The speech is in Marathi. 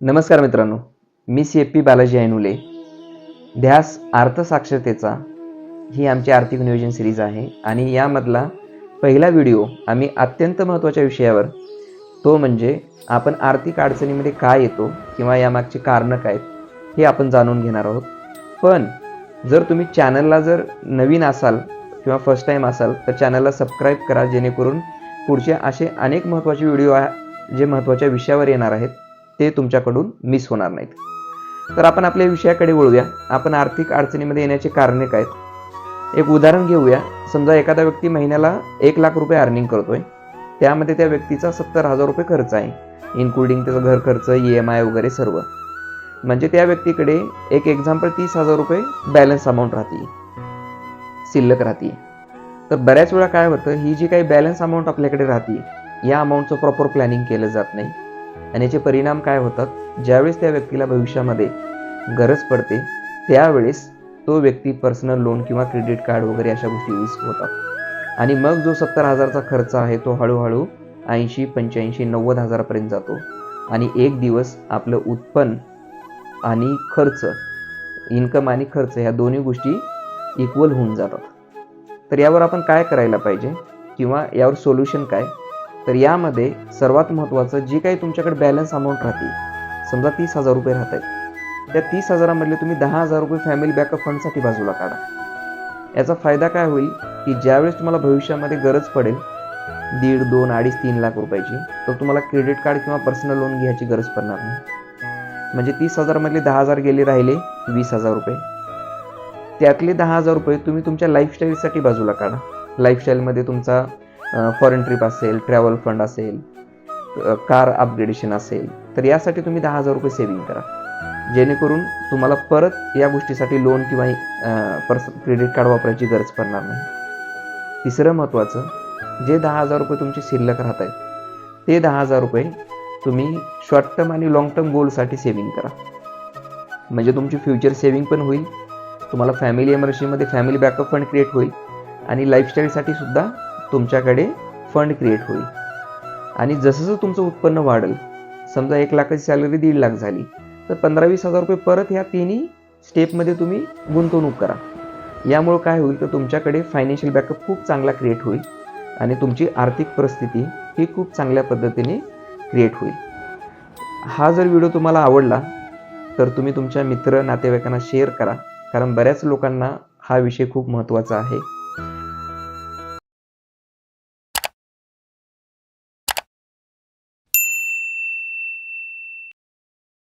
नमस्कार मित्रांनो मी C F P Balaji Ainule. ध्यास अर्थसाक्षरतेचा ही आमची आर्थिक नियोजन सिरीज आहे आणि यामधला पहिला व्हिडिओ आम्ही अत्यंत महत्त्वाच्या विषयावर तो म्हणजे आपण आर्थिक अडचणीमध्ये काय येतो किंवा यामागची कारणं काय आहेत हे आपण जाणून घेणार आहोत. पण जर तुम्ही चॅनलला जर नवीन असाल किंवा फर्स्ट टाईम असाल तर चॅनलला सबस्क्राईब करा जेणेकरून पुढचे असे अनेक महत्त्वाचे व्हिडिओ आहे जे महत्त्वाच्या विषयावर येणार आहेत ते तुमच्याकडून मिस होणार नाहीत. तर आपण आपल्या विषयाकडे वळूया. आपण आर्थिक अडचणीमध्ये येण्याची कारणे काय आहेत? एक उदाहरण घेऊया. समजा एखादा व्यक्ती महिन्याला एक लाख रुपये अर्निंग करतोय. त्यामध्ये त्या व्यक्तीचा सत्तर हजार रुपये खर्च आहे. इन्क्लुडिंग त्याचा घर खर्च ई एम आय वगैरे सर्व. म्हणजे त्या व्यक्तीकडे एक एक्झाम्पल तीस हजार रुपये बॅलन्स अमाऊंट राहते शिल्लक राहते तर बऱ्याच वेळा काय होतं? ही जी काही बॅलन्स अमाऊंट आपल्याकडे राहते या अमाऊंटचं प्रॉपर प्लॅनिंग केलं जात नाही. आणि याचे परिणाम काय होतात? ज्यावेळेस त्या व्यक्तीला भविष्यामध्ये गरज पडते त्यावेळेस तो व्यक्ती पर्सनल लोन किंवा क्रेडिट कार्ड वगैरे अशा गोष्टी यूज होतात. आणि मग जो सत्तर हजारचा खर्च आहे तो हळूहळू ऐंशी पंच्याऐंशी नव्वद हजारापर्यंत जातो. आणि एक दिवस आपलं उत्पन्न आणि खर्च इन्कम आणि खर्च ह्या दोन्ही गोष्टी इक्वल होऊन जातात. तर यावर आपण काय करायला पाहिजे? किंवा यावर सोल्युशन काय? तर यामध्ये सर्वात महत्त्वाचं जी काही तुमच्याकडे बॅलन्स अमाऊंट राहते समजा तीस हजार रुपये राहत आहेत त्या तीस हजारामधले तुम्ही दहा हजार रुपये फॅमिली बॅकअप फंडसाठी बाजूला काढा. याचा फायदा काय होईल की ज्यावेळेस तुम्हाला भविष्यामध्ये गरज पडेल दीड दोन अडीच तीन लाख रुपयाची तर तुम्हाला क्रेडिट कार्ड किंवा पर्सनल लोन घ्यायची गरज पडणार नाही. म्हणजे तीस हजारमधले दहा हजार गेले राहिले वीस हजार रुपये. त्यातले दहा हजार रुपये तुम्ही तुमच्या लाईफस्टाईलसाठी बाजूला काढा. लाईफस्टाईलमध्ये तुमचा फॉरेन ट्रिप असेल ट्रॅव्हल फंड असेल कार अपग्रेडेशन असेल तर यासाठी तुम्ही दहा हजार रुपये सेविंग करा. जेणेकरून तुम्हाला परत या गोष्टीसाठी लोन किंवा पर्स क्रेडिट कार्ड वापरायची गरज पडणार नाही. तिसरं महत्त्वाचं जे दहा हजार रुपये तुमचे शिल्लक राहत आहेत ते दहा हजार रुपये तुम्ही शॉर्ट टर्म आणि लॉंग टर्म गोलसाठी सेविंग करा. म्हणजे तुमची फ्युचर सेविंग पण होईल तुम्हाला फॅमिली एमर्जन्सीमध्ये फॅमिली बॅकअप फंड क्रिएट होईल आणि लाईफस्टाईलसाठी सुद्धा तुमच्याकडे फंड क्रिएट होईल. आणि जसं जसं तुमचं उत्पन्न वाढेल समजा एक लाखाची सॅलरी दीड लाख झाली तर पंधरा वीस हजार रुपये परत ह्या तिन्ही स्टेपमध्ये तुम्ही गुंतवणूक करा. यामुळं काय होईल तर तुमच्याकडे फायनान्शियल बॅकअप खूप चांगला क्रिएट होईल आणि तुमची आर्थिक परिस्थिती ही खूप चांगल्या पद्धतीने क्रिएट होईल. हा जर व्हिडिओ तुम्हाला आवडला तर तुम्ही तुमच्या मित्र नातेवाईकांना शेअर करा कारण बऱ्याच लोकांना हा विषय खूप महत्त्वाचा आहे.